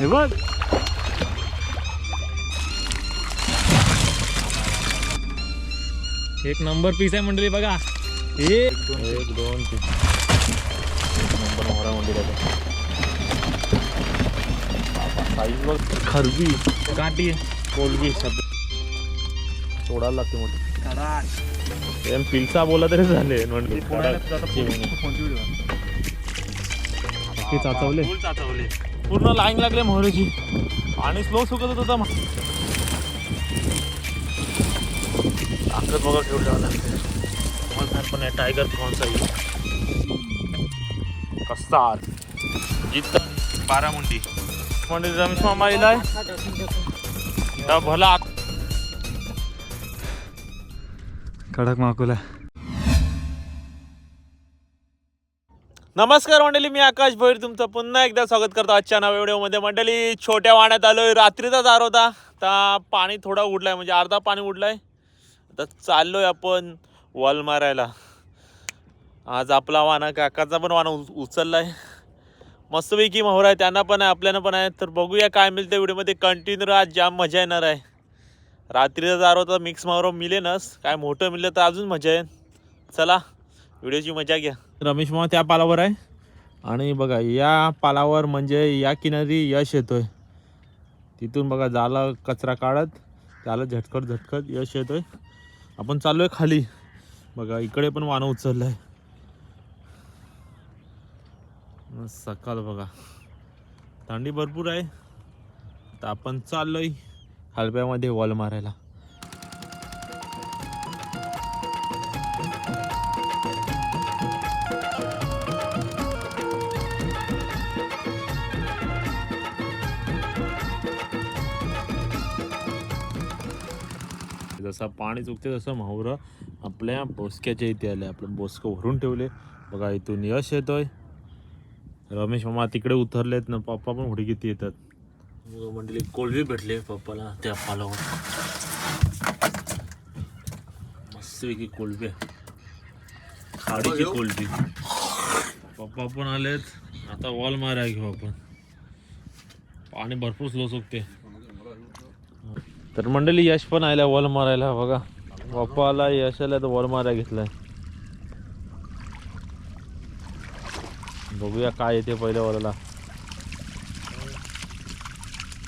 हे बघ. एक नंबर पीस आहे मंडळी बघा. एक एक दोन तीन. एक नंबर मंदिर साईज बघ खरबी काठी कोलबी शब्द सोडायला लागते मोठी. एम पिलसा बोला तरी झाले म्हणजे चाचवले. चाचवले. पूर्ण लाईन लागले मोहरीची. आणि स्लो सुकत होता ताकद बघा ठेवलं लागते. पण आहे टायगर प्रॉन्स आहे कस्तार जित बारामुंडी. म्हणजे रमेश मामा इलाय भला आत- कडक माकुला नमस्कार मंडळी मी आकाश भैर तुमचं पुन्हा एकदा स्वागत करतो आजच्या नव्या व्हिडिओमध्ये. मंडळी छोट्या वाण्यात आहे रात्रीचा दार होता आता पाणी थोडा उडलाय म्हणजे अर्धा पाणी उडलाय. आता चाललोय आपण वॉल मारायला. आज आपला वाना काकाचा पण वाना उचलला उचललाय. मस्तपैकी मोहर आहे त्यांना पण आहे आपल्याला पण आहे. तर बघूया काय मिळतं व्हिडिओमध्ये कंटिन्यू आज जाम मजा येणार आहे. रात्रीचा दार होता मिक्स मावरो मिलेनच. काय मोठं मिळलं तर अजून मजा येईल. चला व्हिडिओची मजा घ्या. रमेश मामा त्या पालावर आहे. आणि बघा या पालावर म्हणजे या किनारी यश येतोय. तिथून बघा जाला कचरा काढत त्याला झटकत झटकत यश येतोय. आपण चाललोय खाली. बघा इकडे पण वानं उचललं आहे सकाळ बघा. थंडी भरपूर आहे. तर आपण चाललोय खालप्यामध्ये वॉल मारायला. जसं पाणी चुकते तसं म्हावरं आपल्या बोसक्याच्या इथे आले. आपलं बोसकं भरून ठेवले. बघा इथून यश येतोय. रमेश मामा तिकडे उतरलेत ना पप्पा पण हुडी किती येतात मंडळी कोळवी भेटले पप्पाला त्या पालावर. मस्तपैकी आहे. खाडीची कोळवी पप्पा पण आलेत. आता वॉल मारा घेऊ आपण. पाणी भरपूर स्लो सुकते तर मंडळी यश पण आयला वॉल मारायला. बघा. पप्पाला यश आला तर वॉल मारायला घेतलाय. बघूया काय येते पहिल्या वॉलला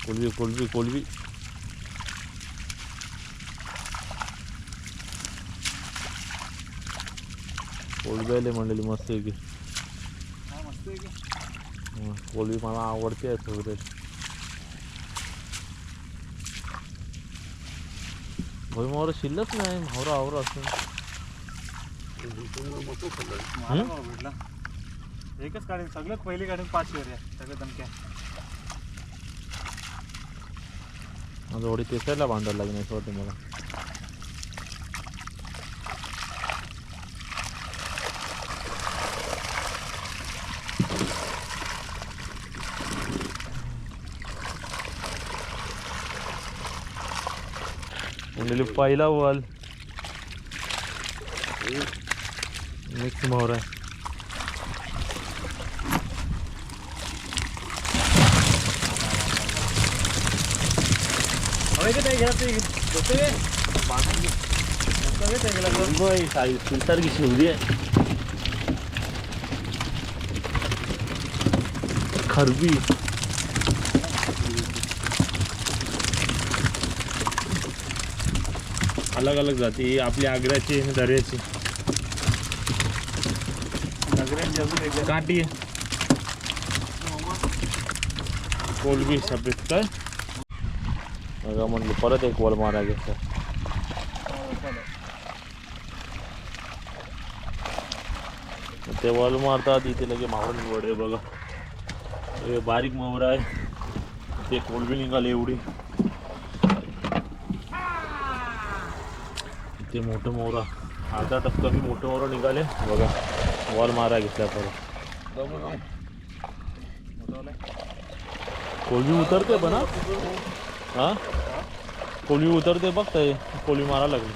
कोलबी कोलबी कोलबी कोलबी आले मंडळी मस्त आहे की. कोलबी मला आवडते फेवरेट भुईमावर शिल्लक नाही भावरा आवरा असून? एकच काढेल सगळ्यात पहिली काढेल पाच शेर सगळं दमक्या माझं होडी तेसायला बांधायला लागेल असं वाटतं मला. म्हणजे पहिला वॉल मिक्स मोहर आहे फिल्टर की शिवरी आहे खरबी अलग अलग जाती ही आपली आग्र्याची आणि दर्याची. काठी. आहे कोलबी सफेद काय बघा म्हणलं परत एक वॉल मारा घेतला ते वॉल मारतात इथे लगे मावळ निवड आहे बघा बारीक मावरा आहे. ते कोलबी निघाले एवढी. ते मोठं मोहरा अर्धा टक्का मी मोठं मोहरा निघाले. बघा वॉल मारा घेतला परत. कोलबी उतरते पण हा? कोलवी उतरते बघ ते मारा लागली.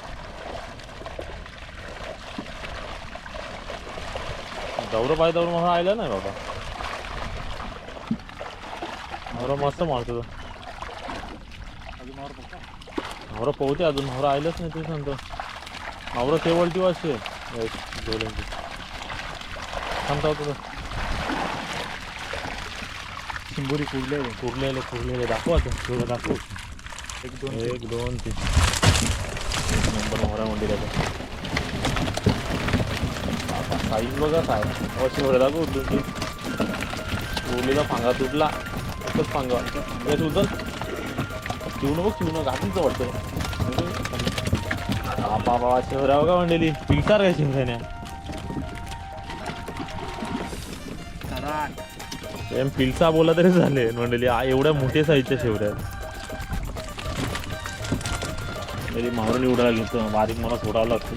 दौर पाय दौर मला आयला नाही बाबा. नवरा मस्त मारतो तो. नवरा पोहते अजून नवरा आयलाच नाही ते सांगतो. नवरा केवळटी वाजते डोल्यांची थांबता होतो शिंबोरी कुडले कुरलेले कुरलेले दाखव आता. थोडं दाखव. एक दोन एक दोन तीन. एक नंबर नवरा मंदिर आहे. साईज बघा काय. वर्ष भरला दाखव दोन तीन उरलेला फांगा तुटला. एकच फांगा उतर चिवणं बघ चिवणं. घातलीचं वाटतं. बाबा शिवराव का म्हणलेली पिंकार काय शिवसेना एम पिलसा बोला तरी झाले म्हणलेली आ एवढ्या मोठ्या साईजच्या शेवऱ्या तरी मारून उडाली घेतो बारीक मला सोडावं लागतं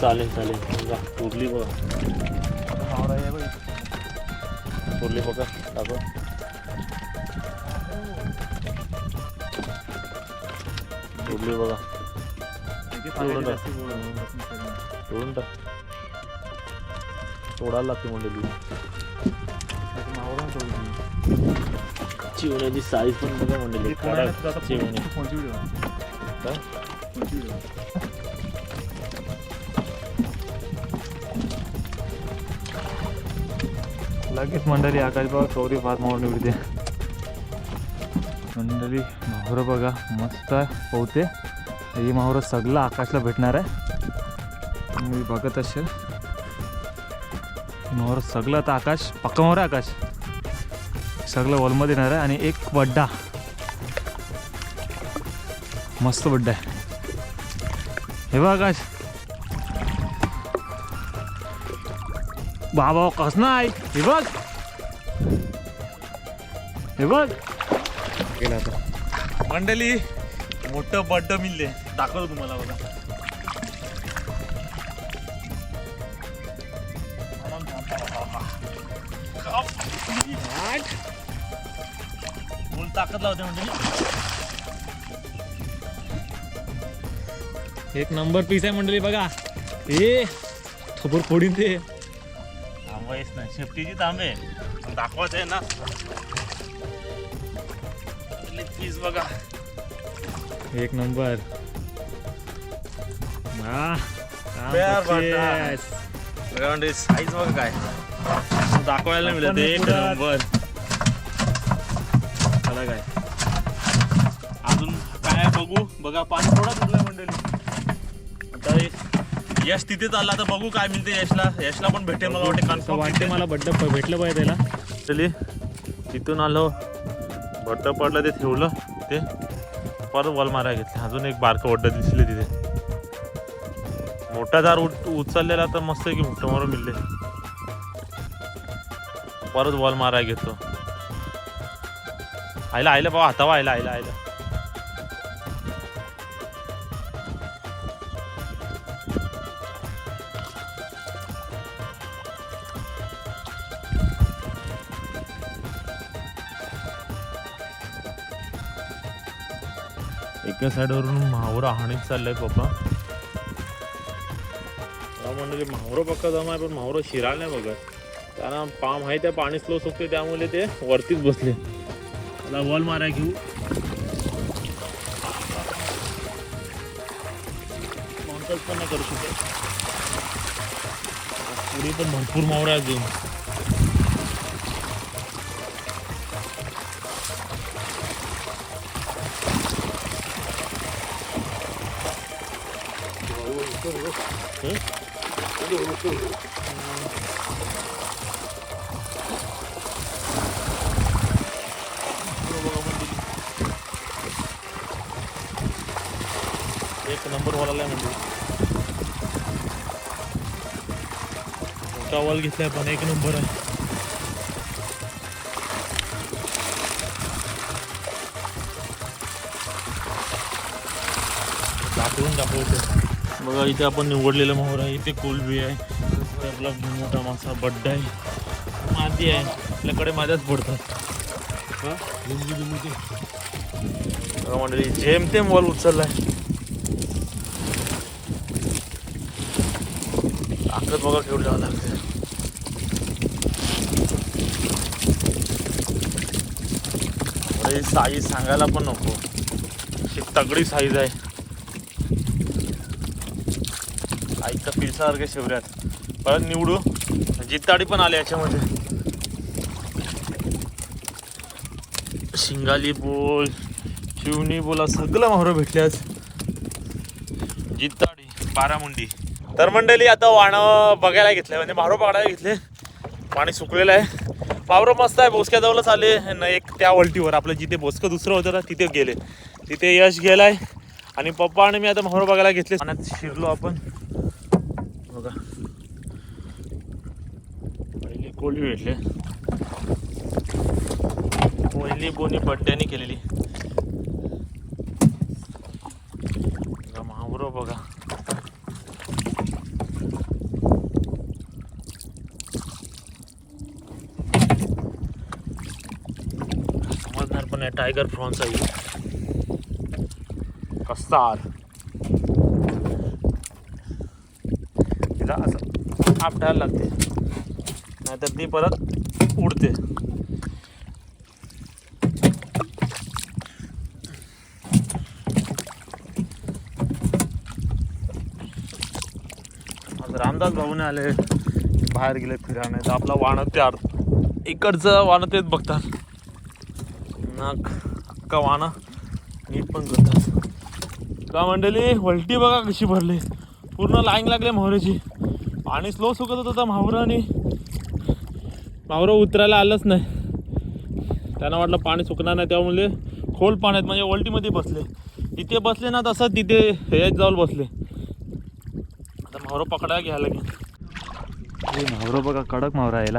चालेल चालेल उरली बघा उरली बघा उरली बघा बघा सोडून टाक. सोडायला लागते मंडळी चिवण्याची साईज पण बघा मंडळी कडक चिवणे. काय? लगेच मंडळी आकाश बघा चौरी फार मावर निवडते. मंडळी माहुरं बघा. मस्त पोहते. ही माहुरं सगळं आकाशला भेटणार आहे. तुम्ही बघत असेल. माहुरं सगळं आता आकाश पक्का आकाश. सगळं वॉलमध्ये येणार आहे आणि एक बड्डा मस्त बड्डा आहे. हे बघ आकाश. बाबा कस नाही? हे बघ. हे बघ. मंडळी मोठं बड्ड मिळले दाखवतो तुम्हाला बघा. फुल ताकद लावते मंडळी एक नंबर पीस आहे मंडळी बघा. ए थोबर फोडीन ते. थांबायच नाही. शेफ्टीची थांबे दाखवायचं आहे ना. प्लीज बघा. एक नंबर. साईज बघा काय. दाखवायला मिळत एक नंबर. चला काय. अजून काय बघू. बघा पाणी थोडा सुटलं मंडळी. आता यश तिथे चालला तर बघू काय मिळते यशला. यशला पण भेटेल मला वाटते कन्फर्म वाटते मला बड्ड भेटलं पाहिजे त्याला. चली तिथून आलो. बट्ट पडलं ते ठेवलं ते. परत वॉल मारायला घेतले. अजून एक बारकं वड्ड दिसले तिथे. मोठा जार उचललेला तर मस्त आहे की मोठं मारून मिळले परत बॉल मारायला घेतो. आयला आयला बाबा हातावा आयला आयला आयला एका साईडवरून माहूर हाणीत चाललंय पप्पा. म्हणजे माहूर पक्का जमा आहे पण माहूर शिराळ नाही बघत. त्यांना पाम आहे त्या पाणी स्लो सुकते त्यामुळे ते वरतीच बसले. मला वॉल मारा घेऊ. कॉन्टॅक्ट पण नाही करू शकत. पुढे पण भरपूर मावरा एक नंबर वाला आहे म्हणजे मोठा वॉल घेतलाय पण एक नंबर आहे. दाखवून दाखवतो. बघा इथे आपण निवडलेलं मोहर आहे इथे कोलबी आहे. आपला मोठा मासा बड्डा आहे. माती आहे. आपल्याकडे माझ्याच पडतात. मंडळी जेमतेम वॉल उचललाय. ताकद बघा केवढं जावं लागते. साईज सांगायला पण नको. अशी तगडी साईज आहे. आईचा पिरसासारख्या शिवऱ्यात परत निवडू. जित्ताडी पण आले याच्यामध्ये. शिंगाली बोल शिवणी बोला सगळं माहरं भेटले आज जित्ताडी बारामुंडी तर मंडळी आता वाणं बघायला घेतलं म्हणजे मारो पकडायला घेतले. पाणी सुकलेलं आहे. वावरं मस्त आहे बोसक्याजवळच आले. न एक त्या वलटीवर आपलं जिथे बोसकं दुसरं होतं ना तिथे गेले. तिथे यश गेलाय. आणि पप्पा आणि मी आता मोहर बघायला घेतले. पाण्यात शिरलो आपण बघा पहिली कोळी भेटले. पहिली बोनी पट्ट्याने केलेली. बघा, बघा. समजणार पण आहे टायगर प्रॉन्स आहे. कस्तार तिला असं आपटायला लागते. नाहीतर ती परत उडते. रामदास भाऊने आले बाहेर गेले फिरायला. नाही तर आपला वाणत ते अर्ध इकडचं वाणं तेच बघतात. ना अक्का वाना नीट पण करतात. का मंडळी वलटी बघा कशी भरली. पूर्ण लाईन लागले मोहऱ्याची पाणी स्लो सुकत होतं म्हावरं आणि मावरं उतरायला आलंच नाही. त्यांना वाटलं पाणी सुकणार नाही त्यामुळे खोल पाण्यात म्हणजे ओल्टीमध्ये बसले. इथे बसले ना तसंच तिथे हे जाऊन बसले. आता मावरं पकडा घ्यायला घे मावरं बघा कडक मावरा यायला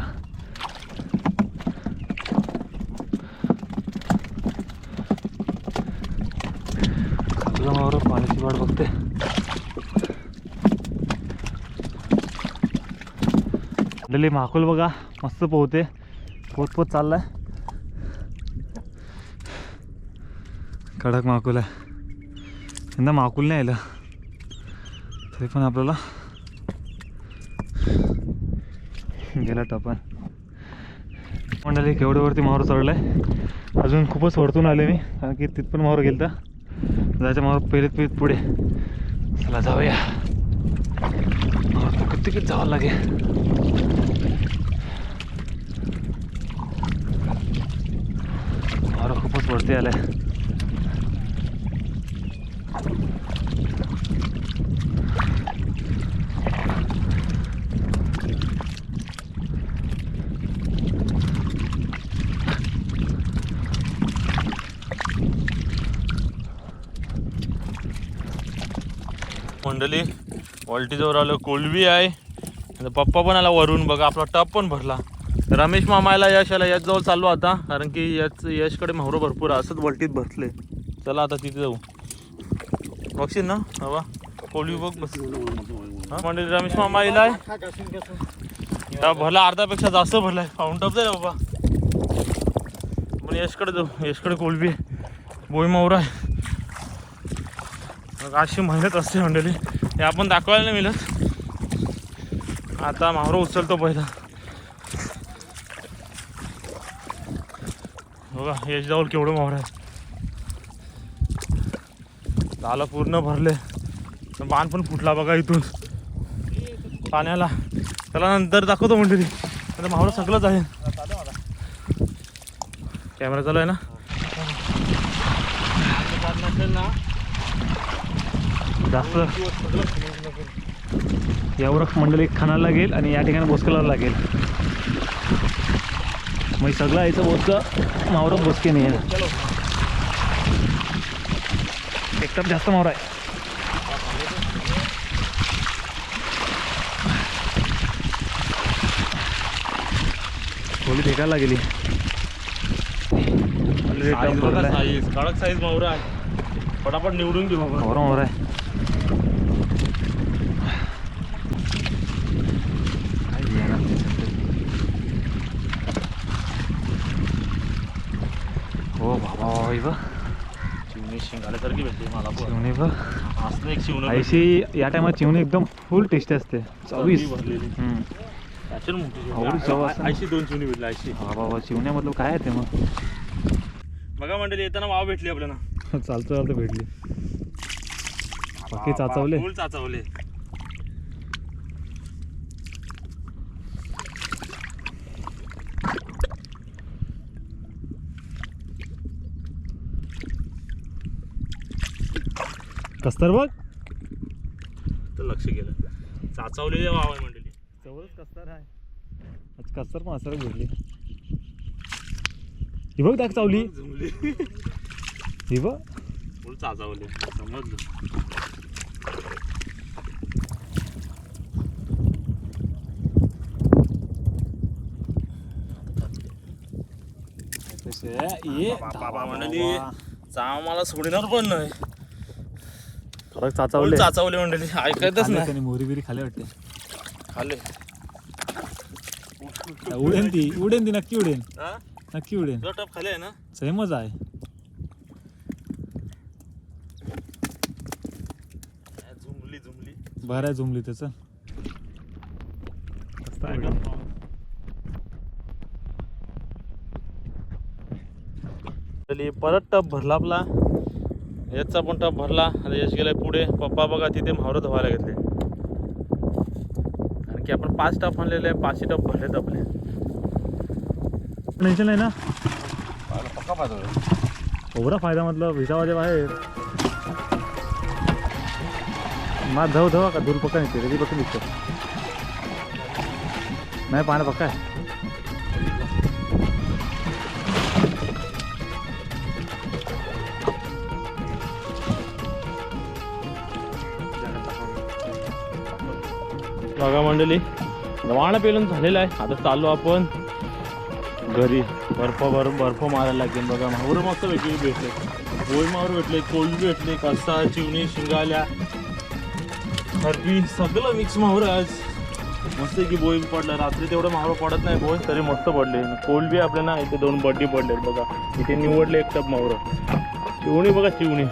मावरं पाण्याची वाट बघते. दिल्ली माकुल बघा मस्त पोहते. पोत पोत चाललाय. कडक माकुल आहे. यंदा माकुल नाही आलं. तरी पण आपल्याला गेला टपन मंडळी केवढ्यावरती मावर चढलाय? अजून खूपच वरतून आले मी कारण की तिथपण मावर गेलता. जायचं मावर पेरीत पेरीत पुढे. चला जाऊया. किती किती जावं लागेल मावर खूपच वरती आलाय. मंडळी वॉल्टीजवर आलं कोलवी आहे. पप्पा पण आला वरून. बघा आपला टप पण भरला. रमेश मामाला यश आला यश जवळ चाललो आता कारण की यश यशकडे मोहरं भरपूर असंच वलटीत बसले. चला आता तिथे जाऊ. बघशील ना? हवा. कोलवी बघ बस. म्हणजे रमेश मामा आहे त्या भरला अर्धापेक्षा जास्त भरलाय पाऊन टप जाईल बाबा. पण यशकडे जाऊ. यशकडे कोलबी बोई मोहरा आहे. अशी मेहनत असते मंडळी. हे आपण दाखवायला नाही मिळत. आता मावरं उचलतो पहिला. बघा यश जाऊल केवढं मावरं आहे. झालं पूर्ण भरले. बाण पण फुटला बघा इथून. पाण्याला. त्याला नंतर दाखवतो मंडळी. आता मावळं सगळंच आहे. कॅमेरा चालू आहे ना? जास्त. यावर मंडळी खाणायला लागेल आणि या ठिकाणी बोसकायला लागेल. मग सगळं यायचं बोसकं मावरं बोसके नाही. आहे एकदम जास्त मावरा आहे. खोली फेकायला गेली कडक साईज मावरा आहे. पटापट निवडून घेऊ मावरा मावरा आहे काय येणार? हो बाबा बाबा इथं चिवणी शिंगाल्यासारखी भेटली मला पण. चिवणी बघ. असलं एक शिवण आयशी या टायमात चिवणी एकदम फुल टेस्टी असते. चवीस. भरलेली. हम्म. त्याच्यात मोठी आवडी चव असते. ऐंशी दोन चिवणी भेटली ऐंशी हा बाबा चिवण्यामधलं काय आहे ते मग? बघा मंडळी येताना वाव भेटली आपल्याला. चालतं चालतं भेटली. बाकी चाचवले? फुल चाचवले. कस्तर बघ तर लक्ष गेलं. चाचवलेले वाव आहे मंडळी. जवळच कस्तर आहे. आज कस्तर पण असं भेटली ही बघ दाख चावली. जमली. ही बघ. फुल चाचवले. समजलं. ये बाबा मंडळी. चाव मला सोडणार पण नाही. फरक चाचवले. चाचवले मंडळी खाल्ले नाही. त्याने मोहरी बिरी खाले वाटते. खाल्ले. उडेन ती उडेन ती नक्की उडेन. हा? नक्की उडेन. टप खाले आहे ना? सेमच आहे. झुमली झुमली बरं आहे झुमली त्याचं. मस्त आहे का? परत टप भरला आपला. याचा पण टप भरला. आता यश गेलाय पुढे. पप्पा बघा तिथे म्हावरं धुवायला घेतले. आणखी आपण पाच टप आणलेले आहे. पाचशे टप भरलेत आपले. टेन्शन नाही ना? पक्का पाहतो एवढा फायदा म्हटलं विसावाजे बाहेर. मा धव धवा का दूर पक्का निघते कधी पक्का निघतो नाही पाण्या पक्का आहे. बघा मंडळी वाण पेलून झालेलं आहे. आता चाललो आपण घरी. बर्फ बर्फ बर्फ मारायला लागेल बघा. माहूर मस्त भेटले भेटले. गोळी माहूर भेटले कोळी भेटले कसा चिवणी शिंगाल्या. हरपी सगळं मिक्स माहूर आज. मस्त की बोई पडलं. रात्री तेवढं माहूर पडत नाही बोय तरी मस्त पडले. कोलबी आपल्याला इथे दोन बड्डी पडले बघा. इथे निवडले एक टप माहुर. चिवणी बघा चिवणी.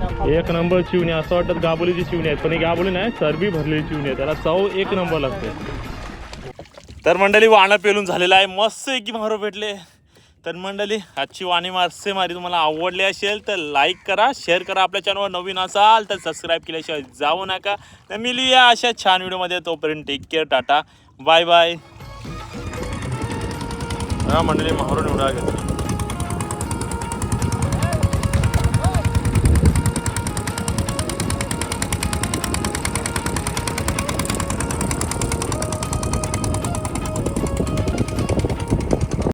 एक नंबर चिवणी असं वाटतं गाबोलीची चिवणी आहेत पण ही गाबोली नाही चरबी भरलेली चिवणी आहे त्याला चव एक नंबर लागते. तर मंडळी वाणं पेलून झालेलं आहे. मस्त एक मारो भेटले. तर मंडळी आजची वाणी मासेमारी तुम्हाला आवडली असेल तर लाईक करा शेअर करा आपल्या चॅनलवर नवीन असाल तर सबस्क्राईब केल्याशिवाय जाऊ नका. तर मिलूया अशा छान व्हिडिओमध्ये तोपर्यंत take care tata. Bye bye हा मंडळी महारून एवढा घेतली.